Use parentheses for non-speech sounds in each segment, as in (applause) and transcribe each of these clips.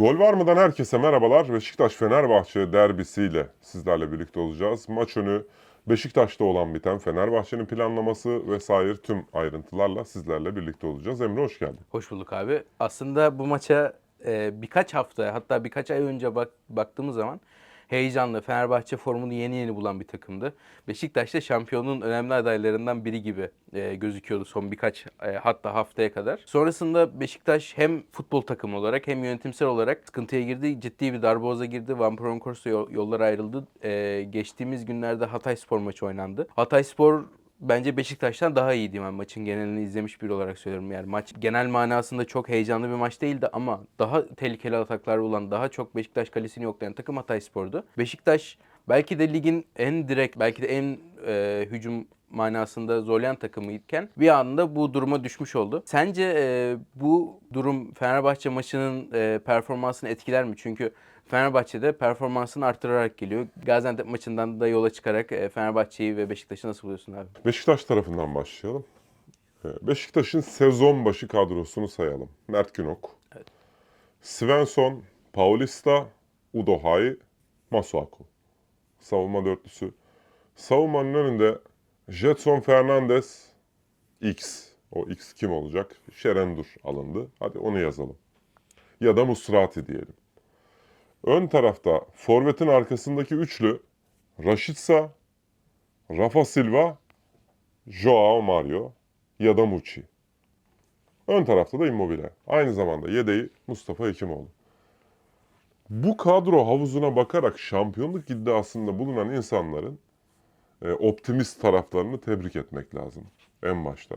Gol var mıdan herkese merhabalar. Beşiktaş-Fenerbahçe derbisiyle sizlerle birlikte olacağız. Maç önü Beşiktaş'ta olan biten Fenerbahçe'nin planlaması vesaire tüm ayrıntılarla sizlerle birlikte olacağız. Emre hoş geldin. Hoş bulduk abi. Aslında bu maça e, birkaç hafta hatta birkaç ay önce bak, baktığımız zaman heyecanlı Fenerbahçe formunu yeni yeni bulan bir takımdı. Beşiktaş da şampiyonun önemli adaylarından biri gibi e, gözüküyordu son birkaç e, hatta haftaya kadar. Sonrasında Beşiktaş hem futbol takımı olarak hem yönetimsel olarak sıkıntıya girdi. Ciddi bir darboğaza girdi. Van Bronckhorst'la yol- yollar ayrıldı. E, geçtiğimiz günlerde Hatay Spor maçı oynandı. Hatay Spor bence Beşiktaş'tan daha iyiydi ben maçın genelini izlemiş biri olarak söylüyorum. Yani maç genel manasında çok heyecanlı bir maç değildi ama daha tehlikeli ataklar olan, daha çok Beşiktaş kalesini yoklayan takım Hatayspor'du. Beşiktaş belki de ligin en direkt, belki de en e, hücum manasında zorlayan takımıyken bir anda bu duruma düşmüş oldu. Sence e, bu durum Fenerbahçe maçının e, performansını etkiler mi? Çünkü Fenerbahçe'de performansını arttırarak geliyor. Gaziantep maçından da yola çıkarak e, Fenerbahçe'yi ve Beşiktaş'ı nasıl buluyorsun abi? Beşiktaş tarafından başlayalım. Ee, Beşiktaş'ın sezon başı kadrosunu sayalım. Mert Günok, Evet. Svensson, Paulista, Udohai, Masuaku. Savunma dörtlüsü. Savunmanın önünde Jetson Fernandez, X. O X kim olacak? Şerendur alındı. Hadi onu yazalım. Ya da Musrati diyelim. Ön tarafta forvetin arkasındaki üçlü Rashica, Rafa Silva, Joao Mario ya da Muçi. Ön tarafta da Immobile. Aynı zamanda yedeği Mustafa Hekimoğlu. Bu kadro havuzuna bakarak şampiyonluk iddiasında bulunan insanların e, optimist taraflarını tebrik etmek lazım en başta.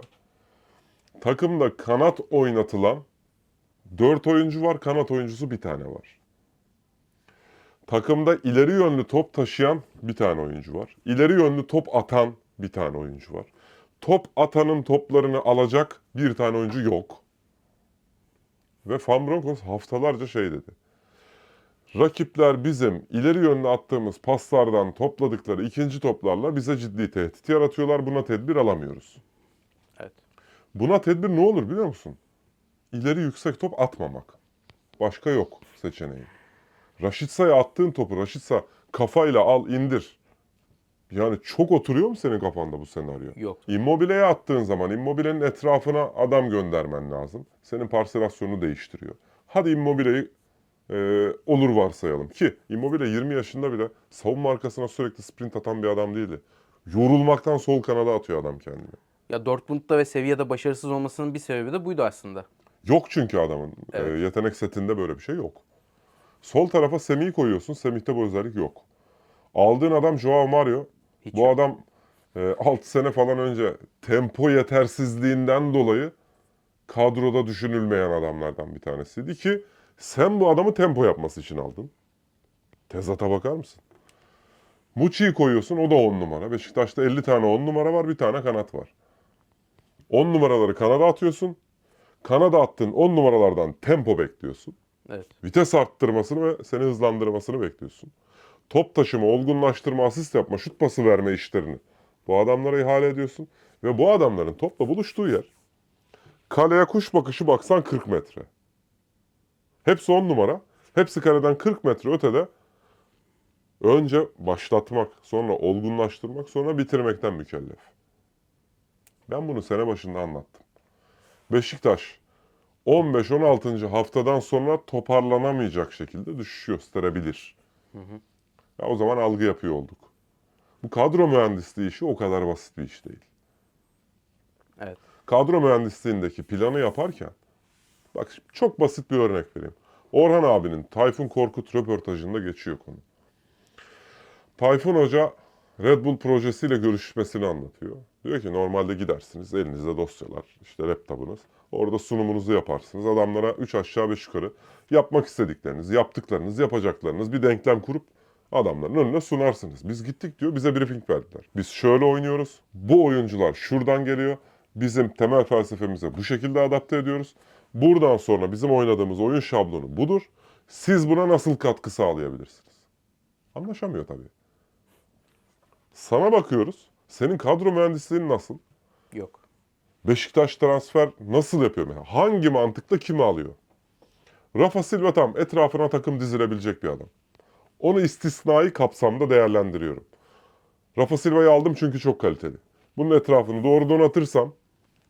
Takımda kanat oynatılan 4 oyuncu var, kanat oyuncusu bir tane var. Takımda ileri yönlü top taşıyan bir tane oyuncu var. İleri yönlü top atan bir tane oyuncu var. Top atanın toplarını alacak bir tane oyuncu yok. Ve Van Bronckhorst haftalarca şey dedi. Rakipler bizim ileri yönlü attığımız paslardan topladıkları ikinci toplarla bize ciddi tehdit yaratıyorlar. Buna tedbir alamıyoruz. Evet. Buna tedbir ne olur biliyor musun? İleri yüksek top atmamak. Başka yok seçeneği. Raşitsa'ya attığın topu Raşitsa kafayla al indir. Yani çok oturuyor mu senin kafanda bu senaryo? Yok. Immobile'ye attığın zaman Immobile'nin etrafına adam göndermen lazım. Senin parselasyonunu değiştiriyor. Hadi Immobile'yi e, olur varsayalım ki Immobile 20 yaşında bile savunma arkasına sürekli sprint atan bir adam değildi. Yorulmaktan sol kanada atıyor adam kendini. Ya Dortmund'da ve seviyede başarısız olmasının bir sebebi de buydu aslında. Yok çünkü adamın. E, Evet. yetenek setinde böyle bir şey yok. Sol tarafa Semih'i koyuyorsun. Semih'te bu özellik yok. Aldığın adam Joao Mario. Hiç bu yok. adam e, 6 sene falan önce tempo yetersizliğinden dolayı kadroda düşünülmeyen adamlardan bir tanesiydi ki sen bu adamı tempo yapması için aldın. Tezata bakar mısın? Muçi'yi koyuyorsun o da 10 numara. Beşiktaş'ta 50 tane 10 numara var bir tane kanat var. 10 numaraları kanada atıyorsun. Kanada attığın 10 numaralardan tempo bekliyorsun. Evet. Vites arttırmasını ve seni hızlandırmasını bekliyorsun. Top taşıma, olgunlaştırma, asist yapma, şut pası verme işlerini bu adamlara ihale ediyorsun. Ve bu adamların topla buluştuğu yer kaleye kuş bakışı baksan 40 metre. Hepsi 10 numara. Hepsi kaleden 40 metre ötede önce başlatmak, sonra olgunlaştırmak, sonra bitirmekten mükellef. Ben bunu sene başında anlattım. Beşiktaş 15-16. haftadan sonra toparlanamayacak şekilde düşüş gösterebilir. Ya o zaman algı yapıyor olduk. Bu kadro mühendisliği işi o kadar basit bir iş değil. Evet. Kadro mühendisliğindeki planı yaparken, bak çok basit bir örnek vereyim. Orhan abinin Tayfun Korkut röportajında geçiyor konu. Tayfun Hoca Red Bull projesiyle görüşmesini anlatıyor. Diyor ki normalde gidersiniz elinizde dosyalar, işte laptopunuz. Orada sunumunuzu yaparsınız. Adamlara 3 aşağı 5 yukarı yapmak istedikleriniz, yaptıklarınız, yapacaklarınız bir denklem kurup adamların önüne sunarsınız. Biz gittik diyor bize briefing verdiler. Biz şöyle oynuyoruz. Bu oyuncular şuradan geliyor. Bizim temel felsefemize bu şekilde adapte ediyoruz. Buradan sonra bizim oynadığımız oyun şablonu budur. Siz buna nasıl katkı sağlayabilirsiniz? Anlaşamıyor tabii. Sana bakıyoruz. Senin kadro mühendisliğin nasıl? Yok. Beşiktaş transfer nasıl yapıyor? mesela? Hangi mantıkla kimi alıyor? Rafa Silva tam etrafına takım dizilebilecek bir adam. Onu istisnai kapsamda değerlendiriyorum. Rafa Silva'yı aldım çünkü çok kaliteli. Bunun etrafını doğru donatırsam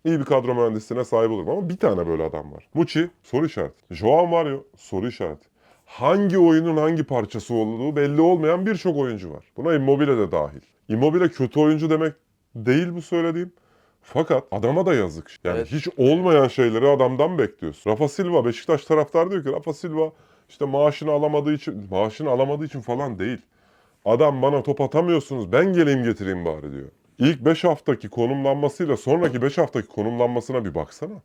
iyi bir kadro mühendisliğine sahip olurum. Ama bir tane böyle adam var. Muçi soru işareti. Joao Mario soru işareti. Hangi oyunun hangi parçası olduğu belli olmayan birçok oyuncu var. Buna Immobile de dahil. Immobile kötü oyuncu demek değil bu söylediğim. Fakat adama da yazık. Yani Evet. hiç olmayan şeyleri adamdan bekliyorsun. Rafa Silva, Beşiktaş taraftar diyor ki Rafa Silva işte maaşını alamadığı için, maaşını alamadığı için falan değil. Adam bana top atamıyorsunuz ben geleyim getireyim bari diyor. İlk 5 haftaki konumlanmasıyla sonraki 5 haftaki konumlanmasına bir baksana.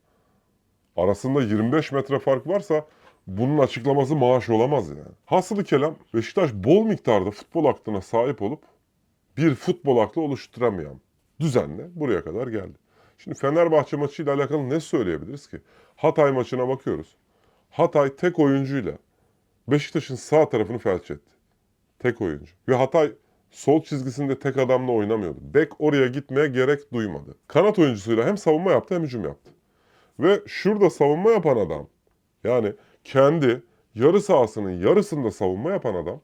Arasında 25 metre fark varsa bunun açıklaması maaş olamaz yani. Hasılı kelam Beşiktaş bol miktarda futbol aklına sahip olup bir futbol aklı oluşturamayan düzenle buraya kadar geldi. Şimdi Fenerbahçe maçıyla alakalı ne söyleyebiliriz ki? Hatay maçına bakıyoruz. Hatay tek oyuncuyla Beşiktaş'ın sağ tarafını felç etti. Tek oyuncu. Ve Hatay sol çizgisinde tek adamla oynamıyordu. Bek oraya gitmeye gerek duymadı. Kanat oyuncusuyla hem savunma yaptı hem hücum yaptı. Ve şurada savunma yapan adam yani kendi yarı sahasının yarısında savunma yapan adam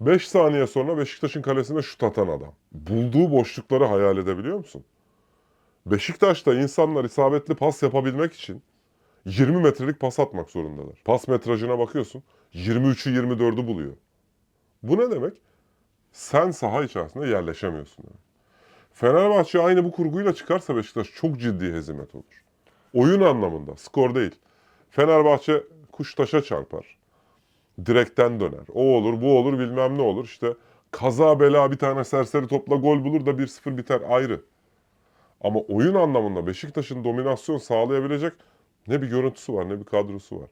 5 saniye sonra Beşiktaş'ın kalesine şut atan adam. Bulduğu boşlukları hayal edebiliyor musun? Beşiktaş'ta insanlar isabetli pas yapabilmek için 20 metrelik pas atmak zorundalar. Pas metrajına bakıyorsun 23'ü 24'ü buluyor. Bu ne demek? Sen saha içerisinde yerleşemiyorsun demek. Fenerbahçe aynı bu kurguyla çıkarsa Beşiktaş çok ciddi hezimet olur. Oyun anlamında, skor değil. Fenerbahçe kuş taşa çarpar. Direkten döner. O olur, bu olur, bilmem ne olur. İşte kaza bela bir tane serseri topla gol bulur da 1-0 biter ayrı. Ama oyun anlamında Beşiktaş'ın dominasyon sağlayabilecek ne bir görüntüsü var ne bir kadrosu var.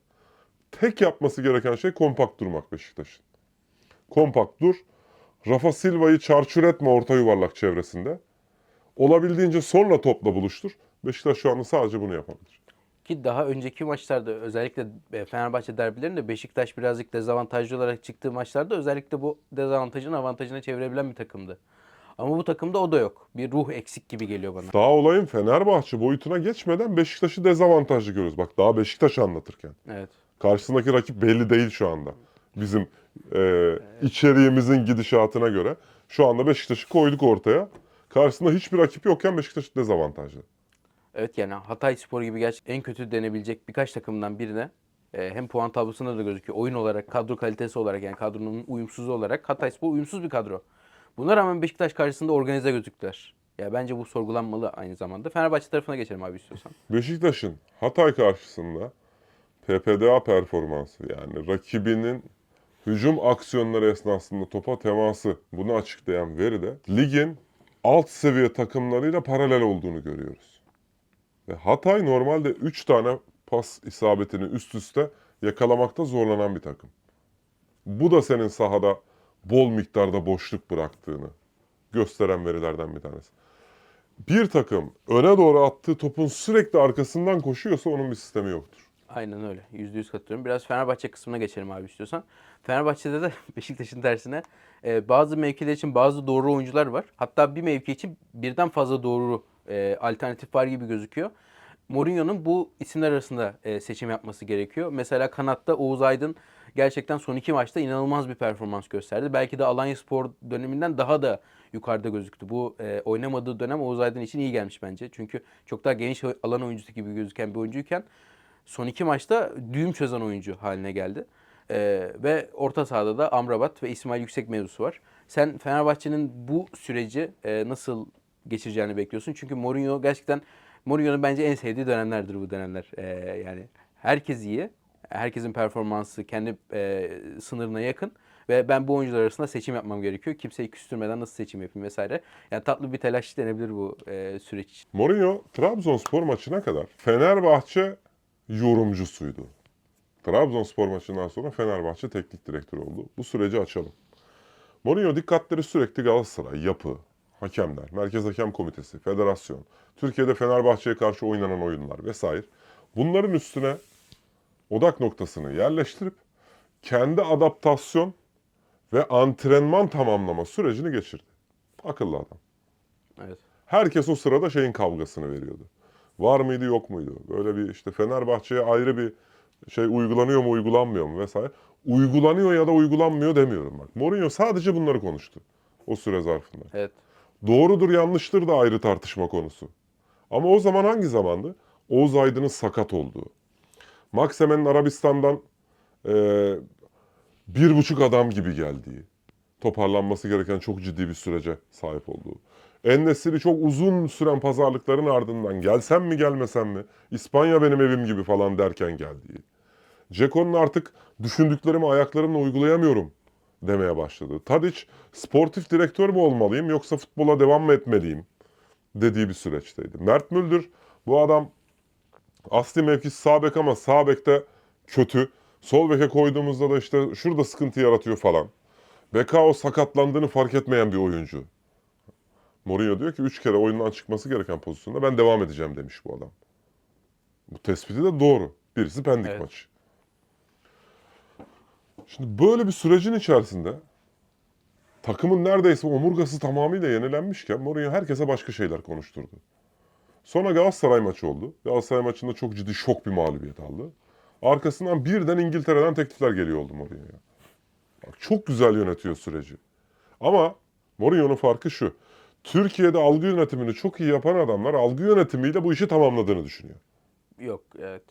Tek yapması gereken şey kompakt durmak Beşiktaş'ın. Kompakt dur. Rafa Silva'yı çarçur etme orta yuvarlak çevresinde. Olabildiğince sonra topla buluştur. Beşiktaş şu anda sadece bunu yapabilir. Ki daha önceki maçlarda özellikle e, Fenerbahçe derbilerinde Beşiktaş birazcık dezavantajlı olarak çıktığı maçlarda özellikle bu dezavantajın avantajına çevirebilen bir takımdı. Ama bu takımda o da yok. Bir ruh eksik gibi geliyor bana. Daha olayın Fenerbahçe boyutuna geçmeden Beşiktaş'ı dezavantajlı görüyoruz. Bak daha Beşiktaş'ı anlatırken. Evet. Karşısındaki rakip belli değil şu anda. Bizim e, içeriğimizin gidişatına göre. Şu anda Beşiktaş'ı koyduk ortaya. Karşısında hiçbir rakip yokken Beşiktaş dezavantajlı. Evet yani Hatay Spor gibi gerçekten en kötü denebilecek birkaç takımdan birine e, hem puan tablosunda da gözüküyor. Oyun olarak, kadro kalitesi olarak yani kadronun uyumsuzu olarak Hatay Spor uyumsuz bir kadro. Buna rağmen Beşiktaş karşısında organize gözüktüler. Ya bence bu sorgulanmalı aynı zamanda. Fenerbahçe tarafına geçelim abi istiyorsan. Beşiktaş'ın Hatay karşısında PPDA performansı yani rakibinin hücum aksiyonları esnasında topa teması bunu açıklayan veride ligin alt seviye takımlarıyla paralel olduğunu görüyoruz. Ve Hatay normalde 3 tane pas isabetini üst üste yakalamakta zorlanan bir takım. Bu da senin sahada bol miktarda boşluk bıraktığını gösteren verilerden bir tanesi bir takım öne doğru attığı topun sürekli arkasından koşuyorsa onun bir sistemi yoktur. Aynen öyle. Yüzde yüz katılıyorum. Biraz Fenerbahçe kısmına geçelim abi istiyorsan. Fenerbahçe'de de (laughs) Beşiktaş'ın tersine e, bazı mevkiler için bazı doğru oyuncular var. Hatta bir mevki için birden fazla doğru e, alternatif var gibi gözüküyor. Mourinho'nun bu isimler arasında e, seçim yapması gerekiyor. Mesela kanatta Oğuz Aydın gerçekten son iki maçta inanılmaz bir performans gösterdi. Belki de Alanya Spor döneminden daha da yukarıda gözüktü. Bu e, oynamadığı dönem Oğuz Aydın için iyi gelmiş bence. Çünkü çok daha geniş alan oyuncusu gibi gözüken bir oyuncuyken son iki maçta düğüm çözen oyuncu haline geldi. Ee, ve orta sahada da Amrabat ve İsmail Yüksek mevzusu var. Sen Fenerbahçe'nin bu süreci e, nasıl geçireceğini bekliyorsun? Çünkü Mourinho gerçekten Mourinho'nun bence en sevdiği dönemlerdir bu dönemler. Ee, yani herkes iyi. Herkesin performansı kendi e, sınırına yakın. Ve ben bu oyuncular arasında seçim yapmam gerekiyor. Kimseyi küstürmeden nasıl seçim yapayım vesaire. Yani tatlı bir telaş denebilir bu e, süreç. Mourinho Trabzonspor maçına kadar Fenerbahçe yorumcusuydu. Trabzonspor maçından sonra Fenerbahçe teknik direktörü oldu. Bu süreci açalım. Mourinho dikkatleri sürekli Galatasaray, yapı, hakemler, Merkez Hakem Komitesi, federasyon, Türkiye'de Fenerbahçe'ye karşı oynanan oyunlar vesaire. Bunların üstüne odak noktasını yerleştirip kendi adaptasyon ve antrenman tamamlama sürecini geçirdi. Akıllı adam. Evet. Herkes o sırada şeyin kavgasını veriyordu. Var mıydı yok muydu? Böyle bir işte Fenerbahçe'ye ayrı bir şey uygulanıyor mu uygulanmıyor mu vesaire. Uygulanıyor ya da uygulanmıyor demiyorum bak. Mourinho sadece bunları konuştu o süre zarfında. Evet. Doğrudur yanlıştır da ayrı tartışma konusu. Ama o zaman hangi zamandı? Oğuz Aydın'ın sakat olduğu. Maksemen'in Arabistan'dan eee, bir buçuk adam gibi geldiği. Toparlanması gereken çok ciddi bir sürece sahip olduğu. En çok uzun süren pazarlıkların ardından gelsem mi gelmesem mi? İspanya benim evim gibi falan derken geldiği. Ceko'nun artık düşündüklerimi ayaklarımla uygulayamıyorum demeye başladı. Tadic sportif direktör mü olmalıyım yoksa futbola devam mı etmeliyim dediği bir süreçteydi. Mert Müldür bu adam asli mevkisi sağ bek ama sağ bekte kötü. Sol beke koyduğumuzda da işte şurada sıkıntı yaratıyor falan. Bekao sakatlandığını fark etmeyen bir oyuncu. Mourinho diyor ki 3 kere oyundan çıkması gereken pozisyonda ben devam edeceğim demiş bu adam. Bu tespiti de doğru. Birisi Pendik Evet. maçı. Şimdi böyle bir sürecin içerisinde takımın neredeyse omurgası tamamıyla yenilenmişken Mourinho herkese başka şeyler konuşturdu. Sonra Galatasaray maçı oldu. Galatasaray maçında çok ciddi şok bir mağlubiyet aldı. Arkasından birden İngiltere'den teklifler geliyor oldu Mourinho'ya. Bak çok güzel yönetiyor süreci. Ama Mourinho'nun farkı şu. Türkiye'de algı yönetimini çok iyi yapan adamlar algı yönetimiyle bu işi tamamladığını düşünüyor. Yok evet.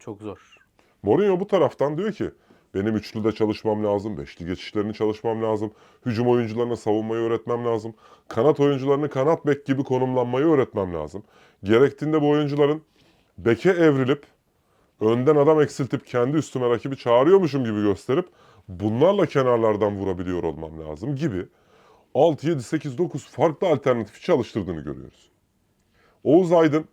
Çok zor. Mourinho bu taraftan diyor ki benim üçlüde çalışmam lazım, beşli geçişlerini çalışmam lazım, hücum oyuncularına savunmayı öğretmem lazım, kanat oyuncularını kanat bek gibi konumlanmayı öğretmem lazım. Gerektiğinde bu oyuncuların beke evrilip önden adam eksiltip kendi üstüme rakibi çağırıyormuşum gibi gösterip bunlarla kenarlardan vurabiliyor olmam lazım gibi 6, 7, 8, 9 farklı alternatifi çalıştırdığını görüyoruz. Oğuz Aydın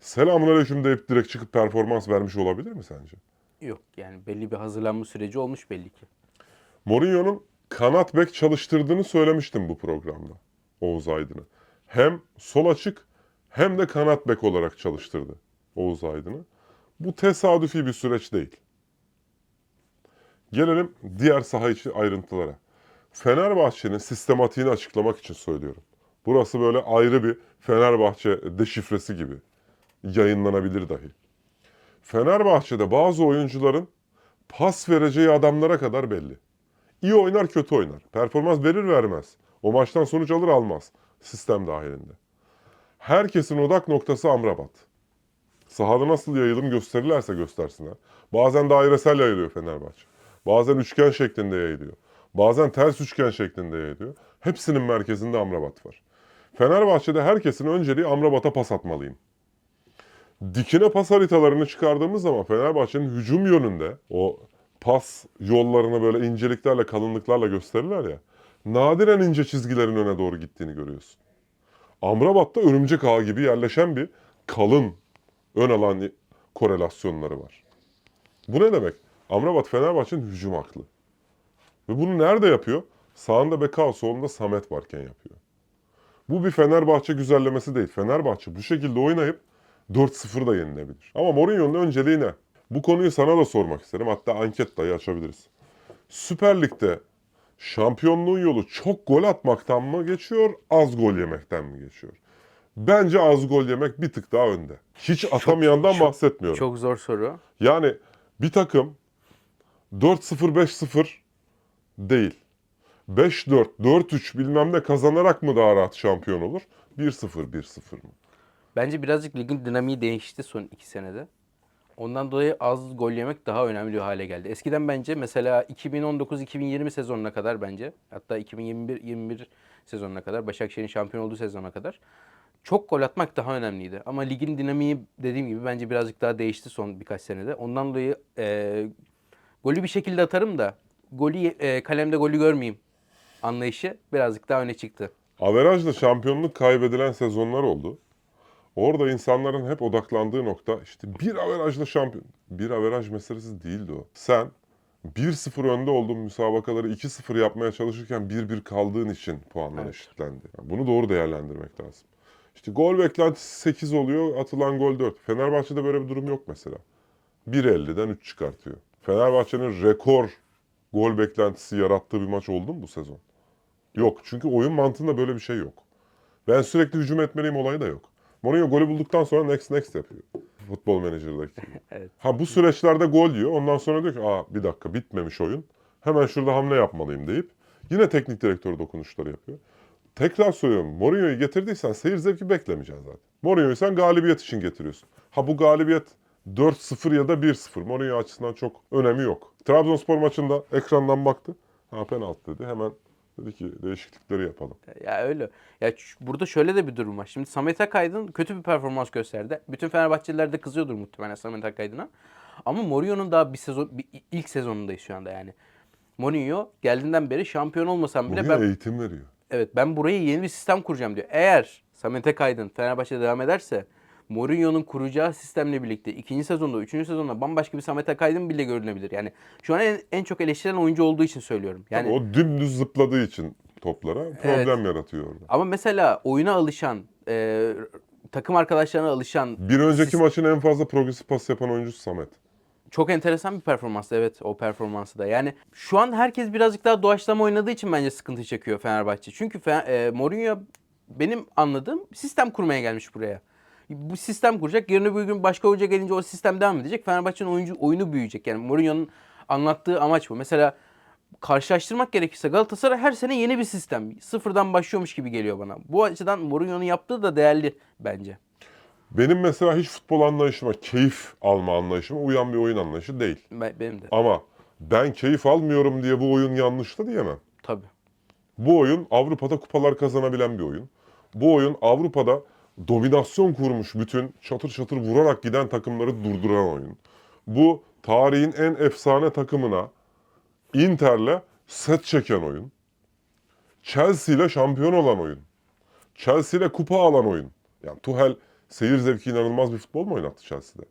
selamünaleyküm deyip direkt çıkıp performans vermiş olabilir mi sence? Yok yani belli bir hazırlanma süreci olmuş belli ki. Mourinho'nun kanat bek çalıştırdığını söylemiştim bu programda Oğuz Aydın'ı. Hem sol açık hem de kanat bek olarak çalıştırdı Oğuz Aydın'ı. Bu tesadüfi bir süreç değil. Gelelim diğer saha içi ayrıntılara. Fenerbahçe'nin sistematiğini açıklamak için söylüyorum. Burası böyle ayrı bir Fenerbahçe deşifresi gibi yayınlanabilir dahi. Fenerbahçe'de bazı oyuncuların pas vereceği adamlara kadar belli. İyi oynar kötü oynar. Performans verir vermez. O maçtan sonuç alır almaz. Sistem dahilinde. Herkesin odak noktası Amrabat. Sahada nasıl yayılım gösterirlerse göstersinler. Bazen dairesel yayılıyor Fenerbahçe. Bazen üçgen şeklinde yayılıyor. Bazen ters üçgen şeklinde yayılıyor. Hepsinin merkezinde Amrabat var. Fenerbahçe'de herkesin önceliği Amrabat'a pas atmalıyım. Dikine pas haritalarını çıkardığımız zaman Fenerbahçe'nin hücum yönünde o pas yollarını böyle inceliklerle, kalınlıklarla gösterirler ya. Nadiren ince çizgilerin öne doğru gittiğini görüyorsun. Amrabat'ta örümcek ağı gibi yerleşen bir kalın ön alan korelasyonları var. Bu ne demek? Amrabat Fenerbahçe'nin hücum aklı. Ve bunu nerede yapıyor? Sağında Bekao, solunda Samet varken yapıyor. Bu bir Fenerbahçe güzellemesi değil. Fenerbahçe bu şekilde oynayıp 4-0 da yenilebilir. Ama Mourinho'nun önceliği ne? Bu konuyu sana da sormak isterim. Hatta anket dahi açabiliriz. Süper Lig'de şampiyonluğun yolu çok gol atmaktan mı geçiyor, az gol yemekten mi geçiyor? Bence az gol yemek bir tık daha önde. Hiç atamayandan çok- bahsetmiyorum. Çok zor soru. Yani bir takım 4-0 5-0 değil. 5-4, 4-3 bilmem ne kazanarak mı daha rahat şampiyon olur? 1-0, 1-0 mı? Bence birazcık ligin dinamiği değişti son iki senede. Ondan dolayı az gol yemek daha önemli hale geldi. Eskiden bence mesela 2019-2020 sezonuna kadar bence hatta 2021-21 sezonuna kadar Başakşehir'in şampiyon olduğu sezona kadar çok gol atmak daha önemliydi. Ama ligin dinamiği dediğim gibi bence birazcık daha değişti son birkaç senede. Ondan dolayı e, golü bir şekilde atarım da golü e, kalemde golü görmeyeyim anlayışı birazcık daha öne çıktı. Averajla şampiyonluk kaybedilen sezonlar oldu. Orada insanların hep odaklandığı nokta işte bir averajla şampiyon. Bir averaj meselesi değildi o. Sen 1-0 önde olduğun müsabakaları 2-0 yapmaya çalışırken 1-1 kaldığın için puanlar Evet. eşitlendi. Yani bunu doğru değerlendirmek lazım. İşte gol beklentisi 8 oluyor, atılan gol 4. Fenerbahçe'de böyle bir durum yok mesela. 1.50'den 3 çıkartıyor. Fenerbahçe'nin rekor gol beklentisi yarattığı bir maç oldu mu bu sezon? Yok. Çünkü oyun mantığında böyle bir şey yok. Ben sürekli hücum etmeliyim olayı da yok. Mourinho golü bulduktan sonra next next yapıyor. futbol menajerdeki. (laughs) Evet. Ha bu süreçlerde gol yiyor. Ondan sonra diyor ki aa bir dakika bitmemiş oyun. Hemen şurada hamle yapmalıyım deyip yine teknik direktör dokunuşları yapıyor. Tekrar söylüyorum. Mourinho'yu getirdiysen seyir zevki beklemeyeceksin zaten. Mourinho'yu sen galibiyet için getiriyorsun. Ha bu galibiyet 4-0 ya da 1-0. Mourinho açısından çok önemi yok. Trabzonspor maçında ekrandan baktı. Ha penaltı dedi. Hemen dedi ki değişiklikleri yapalım. Ya öyle. Ya burada şöyle de bir durum var. Şimdi Samet Akaydın kötü bir performans gösterdi. Bütün Fenerbahçeliler de kızıyordur muhtemelen Samet Akaydın'a. Ama Mourinho'nun daha bir sezon bir, ilk sezonundayız şu anda yani. Mourinho geldiğinden beri şampiyon olmasam bile Mourinho ben eğitim veriyor. evet ben burayı yeni bir sistem kuracağım diyor. Eğer Samet Akaydın Fenerbahçe'de devam ederse Mourinho'nun kuracağı sistemle birlikte ikinci sezonda, üçüncü sezonda bambaşka bir Samet Akaydın bile görünebilir. Yani şu an en, en çok eleştirilen oyuncu olduğu için söylüyorum. Yani Tabii o dümdüz zıpladığı için toplara problem yaratıyor orada. Ama mesela oyuna alışan, e, takım arkadaşlarına alışan Bir önceki Siz- maçın en fazla progresif pas yapan oyuncusu Samet. çok enteresan bir performanstı evet o performansı da. Yani şu an herkes birazcık daha doğaçlama oynadığı için bence sıkıntı çekiyor Fenerbahçe. Çünkü Fe- e, Mourinho benim anladığım sistem kurmaya gelmiş buraya. Bu sistem kuracak. Yarın öbür gün başka hoca gelince o sistem devam edecek. Fenerbahçe'nin oyuncu oyunu büyüyecek. Yani Mourinho'nun anlattığı amaç bu. Mesela karşılaştırmak gerekirse Galatasaray her sene yeni bir sistem. Sıfırdan başlıyormuş gibi geliyor bana. Bu açıdan Mourinho'nun yaptığı da değerli bence. Benim mesela hiç futbol anlayışıma, keyif alma anlayışıma uyan bir oyun anlayışı değil. Ben- Benim de. Ama ben keyif almıyorum diye bu oyun yanlış da diyemem. Tabii. Bu oyun Avrupa'da kupalar kazanabilen bir oyun. Bu oyun Avrupa'da dominasyon kurmuş bütün çatır çatır vurarak giden takımları durduran oyun. Bu tarihin en efsane takımına Inter'le set çeken oyun. Chelsea ile şampiyon olan oyun. Chelsea ile kupa alan oyun. Yani Tuchel seyir zevki inanılmaz bir futbol mu oynattı Chelsea'de?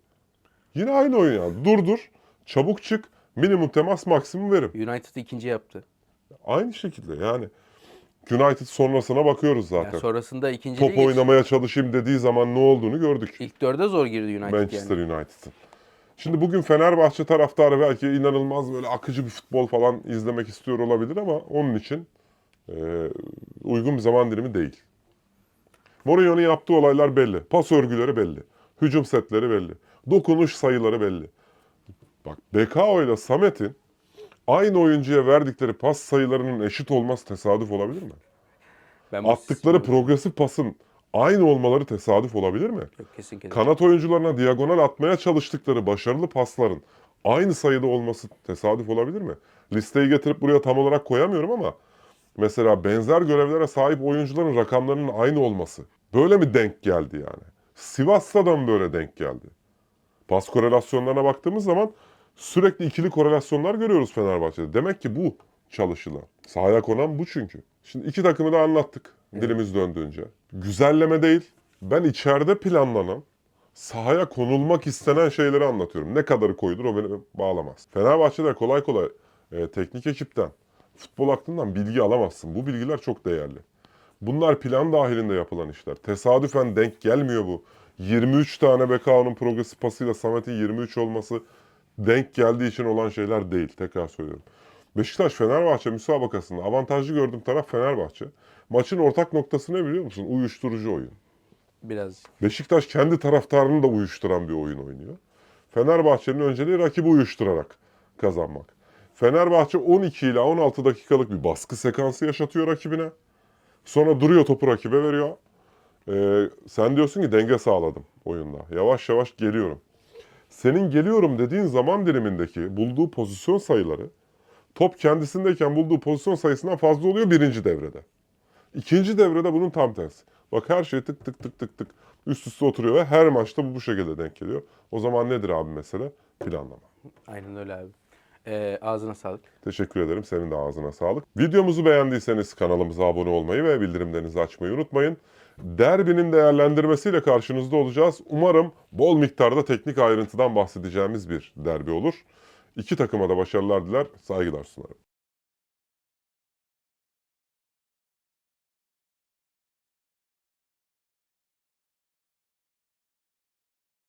Yine aynı oyun yani. Durdur, çabuk çık, minimum temas, maksimum verim. United ikinci yaptı. Aynı şekilde yani. United sonrasına bakıyoruz Yani zaten. sonrasında ikinci Top oynamaya çalışayım dediği zaman ne olduğunu gördük. İlk dörde zor girdi United Manchester yani. United'ın. Şimdi bugün Fenerbahçe taraftarı belki inanılmaz böyle akıcı bir futbol falan izlemek istiyor olabilir ama onun için e, uygun bir zaman dilimi değil. Mourinho'nun yaptığı olaylar belli. Pas örgüleri belli. Hücum setleri belli. Dokunuş sayıları belli. Bak BKO ile Samet'in aynı oyuncuya verdikleri pas sayılarının eşit olması tesadüf olabilir mi? Ben Attıkları progresif pasın aynı olmaları tesadüf olabilir mi? Yok, kesinlikle. Kanat oyuncularına diagonal atmaya çalıştıkları başarılı pasların aynı sayıda olması tesadüf olabilir mi? Listeyi getirip buraya tam olarak koyamıyorum ama mesela benzer görevlere sahip oyuncuların rakamlarının aynı olması. Böyle mi denk geldi yani? Sivas'ta da mı böyle denk geldi? Pas korelasyonlarına baktığımız zaman sürekli ikili korelasyonlar görüyoruz Fenerbahçe'de. Demek ki bu çalışılan. Sahaya konan bu çünkü. Şimdi iki takımı da anlattık dilimiz döndüğünce. Güzelleme değil, ben içeride planlanan, sahaya konulmak istenen şeyleri anlatıyorum. Ne kadarı koyulur o beni bağlamaz. Fenerbahçe'de kolay kolay e, teknik ekipten, futbol aklından bilgi alamazsın. Bu bilgiler çok değerli. Bunlar plan dahilinde yapılan işler. Tesadüfen denk gelmiyor bu. 23 tane BK'nın progresif pasıyla Samet'in 23 olması denk geldiği için olan şeyler değil. Tekrar söylüyorum. Beşiktaş-Fenerbahçe müsabakasında avantajlı gördüğüm taraf Fenerbahçe. Maçın ortak noktası ne biliyor musun? Uyuşturucu oyun. Biraz Beşiktaş kendi taraftarını da uyuşturan bir oyun oynuyor. Fenerbahçe'nin önceliği rakibi uyuşturarak kazanmak. Fenerbahçe 12 ile 16 dakikalık bir baskı sekansı yaşatıyor rakibine. Sonra duruyor topu rakibe veriyor. Ee, sen diyorsun ki denge sağladım oyunda. Yavaş yavaş geliyorum. Senin geliyorum dediğin zaman dilimindeki bulduğu pozisyon sayıları top kendisindeyken bulduğu pozisyon sayısından fazla oluyor birinci devrede. İkinci devrede bunun tam tersi. Bak her şey tık tık tık tık tık üst üste oturuyor ve her maçta bu bu şekilde denk geliyor. O zaman nedir abi mesele? Planlama. aynen öyle abi. Ee, ağzına sağlık. Teşekkür ederim. Senin de ağzına sağlık. Videomuzu beğendiyseniz kanalımıza abone olmayı ve bildirimlerinizi açmayı unutmayın. Derbinin değerlendirmesiyle karşınızda olacağız. Umarım bol miktarda teknik ayrıntıdan bahsedeceğimiz bir derbi olur. İki takıma da başarılar diler, saygılar sunarım.